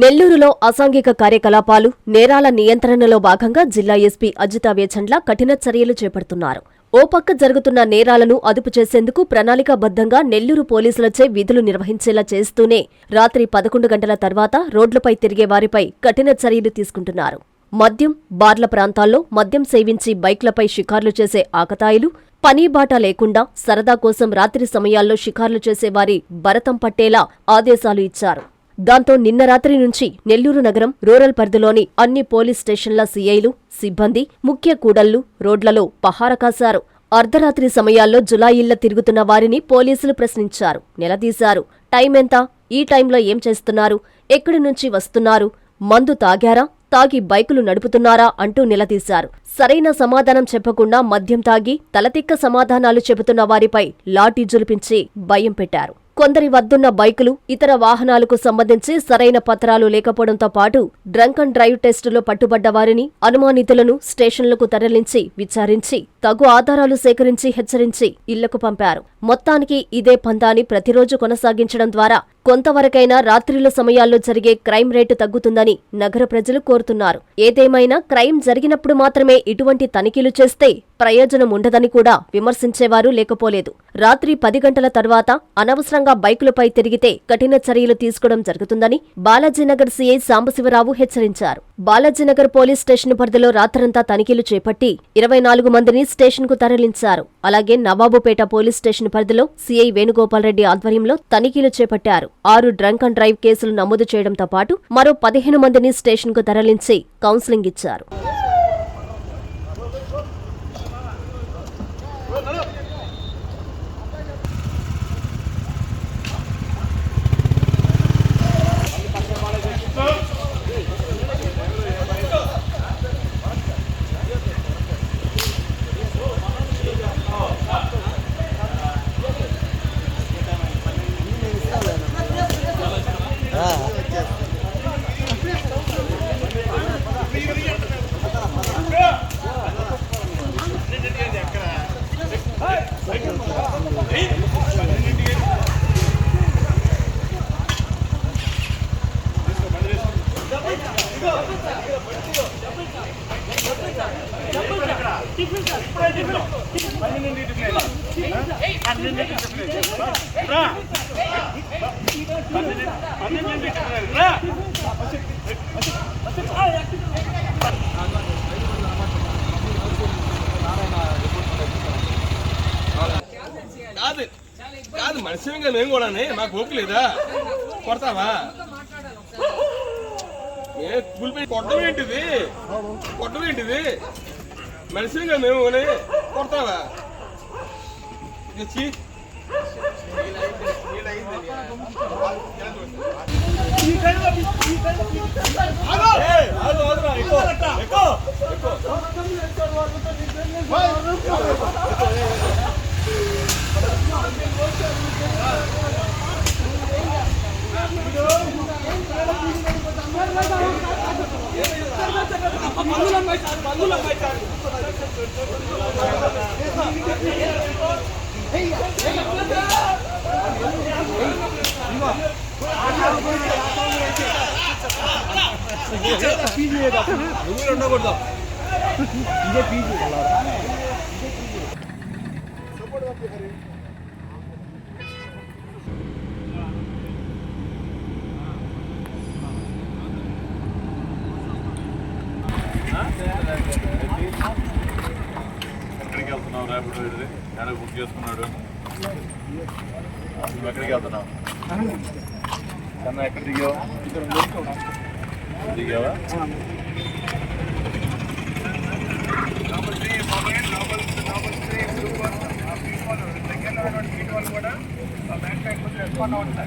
నెల్లూరులో అసాంఘిక కార్యకలాపాలు నేరాల నియంత్రణలో భాగంగా జిల్లా ఎస్పీ అజితా వేచండ్ల కఠిన చర్యలు చేపడుతున్నారు. ఓ పక్క జరుగుతున్న నేరాలను అదుపు చేసేందుకు ప్రణాళికాబద్ధంగా నెల్లూరు పోలీసులచే విధులు నిర్వహించేలా చేస్తూనే రాత్రి పదకొండు గంటల తర్వాత రోడ్లపై తిరిగే వారిపై కఠిన చర్యలు తీసుకుంటున్నారు. మద్యం బార్ల ప్రాంతాల్లో మద్యం సేవించి బైక్లపై షికార్లు చేసే ఆకతాయిలు పనీబాట లేకుండా సరదా కోసం రాత్రి సమయాల్లో షికార్లు చేసేవారి భరతం పట్టేలా ఆదేశాలు ఇచ్చారు. దాంతో నిన్న రాత్రి నుంచి నెల్లూరు నగరం రూరల్ పరిధిలోని అన్ని పోలీస్ స్టేషన్ల సీఐలు సిబ్బంది ముఖ్య కూడళ్ళు రోడ్లలో పహార కాశారు. అర్ధరాత్రి సమయాల్లో జులాయిళ్ళ తిరుగుతున్న వారిని పోలీసులు ప్రశ్నించారు. నిలదీశారు. టైం ఎంత? ఈ టైంలో ఏం చేస్తున్నారు? ఎక్కడి నుంచి వస్తున్నారు? మందు తాగారా? తాగి బైకులు నడుపుతున్నారా? అంటూ నిలదీశారు. సరైన సమాధానం చెప్పకుండా మద్యం తాగి తలతిక్క సమాధానాలు చెబుతున్న వారిపై లాఠీ జులిపించి భయం పెట్టారు. కొందరి వద్దున్న బైకులు ఇతర వాహనాలకు సంబంధించి సరైన పత్రాలు లేకపోవడంతో పాటు డ్రంక్ అండ్ డ్రైవ్ టెస్టులో పట్టుబడ్డ వారిని అనుమానితులను స్టేషన్లకు తరలించి విచారించి తగు ఆధారాలు సేకరించి హెచ్చరించి ఇళ్ళకు పంపారు. మొత్తానికి ఇదే పందాన్ని ప్రతిరోజు కొనసాగించడం ద్వారా కొంతవరకైనా రాత్రిళ్ళ సమయాల్లో జరిగే క్రైమ్ రేటు తగ్గుతుందని నగర ప్రజలు కోరుతున్నారు. ఏదేమైనా క్రైమ్ జరిగినప్పుడు మాత్రమే ఇటువంటి తనిఖీలు చేస్తే ప్రయోజనం ఉండదని కూడా విమర్శించేవారు లేకపోలేదు. రాత్రి పది గంటల తర్వాత అనవసరంగా బైకులపై తిరిగితే కఠిన చర్యలు తీసుకోవడం జరుగుతుందని బాలాజీనగర్ సీఐ సాంబశివరావు హెచ్చరించారు. బాలాజీనగర్ పోలీస్ స్టేషన్ పరిధిలో రాత్రంతా తనిఖీలు చేపట్టి ఇరవై నాలుగు మందిని స్టేషన్కు తరలించారు. అలాగే నవాబుపేట పోలీస్ స్టేషన్ పరిధిలో సీఐ వేణుగోపాల్ రెడ్డి ఆధ్వర్యంలో తనిఖీలు చేపట్టారు. ఆరు డ్రంక్ అండ్ డ్రైవ్ కేసులు నమోదు చేయడంతో పాటు మరో పదిహేను మందిని స్టేషన్కు తరలించి కౌన్సిలింగ్ ఇచ్చారు. వచ్చేస్తారా డబ్బులు కాదు కాదు మనిషిగా మేము కూడా మాకు ఓపిక లేదా కొడతావా ఏ కూలిపోయి కొట్టడం ఏంటిది కొట్టడం ఏంటిది Mas não se engana, não, né? Corta lá. E aqui? Ele ainda. Ele ainda. Ele ainda. Ele నువ్వు ఉండకూడదు ఎక్కడికి వెళ్తున్నావు? ర్యాపిడ్ ఎక్కడ బుక్ చేసుకున్నాడు? నువ్వు ఎక్కడికి వెళ్తున్నావు? కన్నా ఎక్కడ దిగావు? దిగావా? కూడా బ్యాక్ ప్యాక్ కొంచెం రెస్పాండ్ అవుతుంది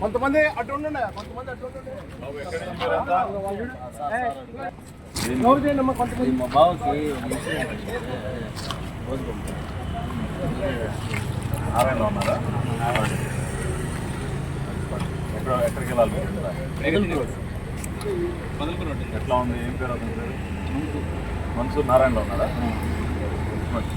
కొంతమంది అటు ఉండండి కొంతమంది అటు ఉండండి నోరు చేయండి అమ్మా కొంతమంది మా బావకి నారాయణ ఉన్నారా ఎక్కడ ఎక్కడికి వెళ్ళాలి? ఎట్లా ఉంది? ఏం పేరు అతని పేరు? మన్సూర్ నారాయణలో ఉన్నారా మొత్తం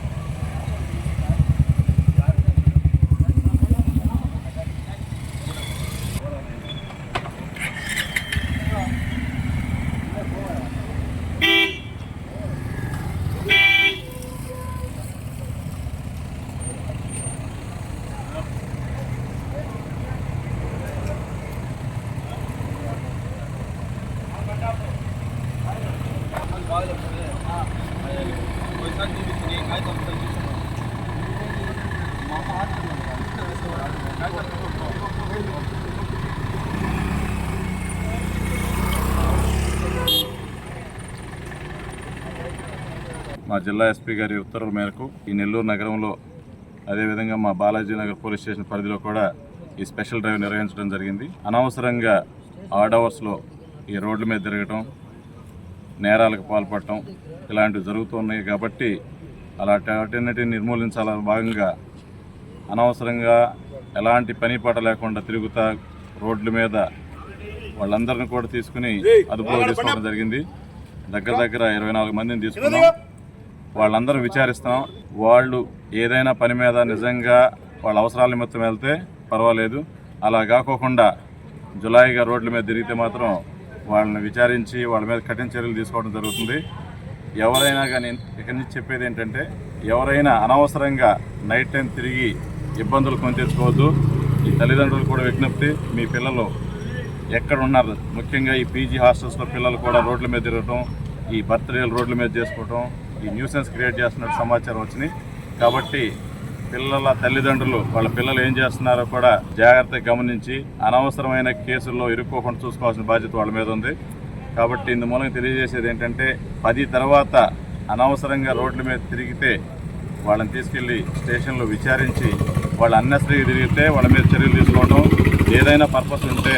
మా జిల్లా ఎస్పీ గారి ఉత్తర్వుల మేరకు ఈ నెల్లూరు నగరంలో అదేవిధంగా మా బాలాజీ నగర్ పోలీస్ స్టేషన్ పరిధిలో కూడా ఈ స్పెషల్ డ్రైవ్ నిర్వహించడం జరిగింది. అనవసరంగా ఆడ్ అవర్స్లో ఈ రోడ్ల మీద తిరగటం నేరాలకు పాల్పడటం ఇలాంటివి జరుగుతున్నాయి కాబట్టి అలాంటి వాటిన్నిటిని నిర్మూలించాలని భాగంగా అనవసరంగా ఎలాంటి పని పాట లేకుండా తిరుగుతా రోడ్ల మీద వాళ్ళందరిని కూడా తీసుకుని అదుపులో తీసుకోవడం జరిగింది. దగ్గర దగ్గర ఇరవై నాలుగు మందిని తీసుకున్నాం. వాళ్ళందరూ విచారిస్తాం. వాళ్ళు ఏదైనా పని మీద నిజంగా వాళ్ళ అవసరాల నిమిత్తం వెళ్తే పర్వాలేదు. అలా కాకోకుండా జులాయిగా రోడ్ల మీద తిరిగితే మాత్రం వాళ్ళని విచారించి వాళ్ళ మీద కఠిన చర్యలు తీసుకోవడం జరుగుతుంది. ఎవరైనా కానీ ఇక్కడి నుంచి చెప్పేది ఏంటంటే ఎవరైనా అనవసరంగా నైట్ టైం తిరిగి ఇబ్బందులు కొని తెచ్చుకోవద్దు ఈ తల్లిదండ్రులు కూడా విజ్ఞప్తి మీ పిల్లలు ఎక్కడ ఉన్నారు ముఖ్యంగా ఈ పీజీ హాస్టల్స్లో పిల్లలు కూడా రోడ్ల మీద తిరగటం ఈ బర్త్డేలు రోడ్ల మీద చేసుకోవటం ఈ న్యూసెన్స్ క్రియేట్ చేస్తున్నట్టు సమాచారం వచ్చినాయి. కాబట్టి పిల్లల తల్లిదండ్రులు వాళ్ళ పిల్లలు ఏం చేస్తున్నారో కూడా జాగ్రత్తగా గమనించి అనవసరమైన కేసుల్లో ఇరుక్కోకుండా చూసుకోవాల్సిన బాధ్యత వాళ్ళ మీద ఉంది. కాబట్టి ఇందు మూలంగా తెలియజేసేది ఏంటంటే పది తర్వాత అనవసరంగా రోడ్ల మీద తిరిగితే వాళ్ళని తీసుకెళ్ళి స్టేషన్లో విచారించి వాళ్ళు అన్నెసరీగా తిరిగితే వాళ్ళ మీద చర్యలు తీసుకోవడం ఏదైనా పర్పస్ ఉంటే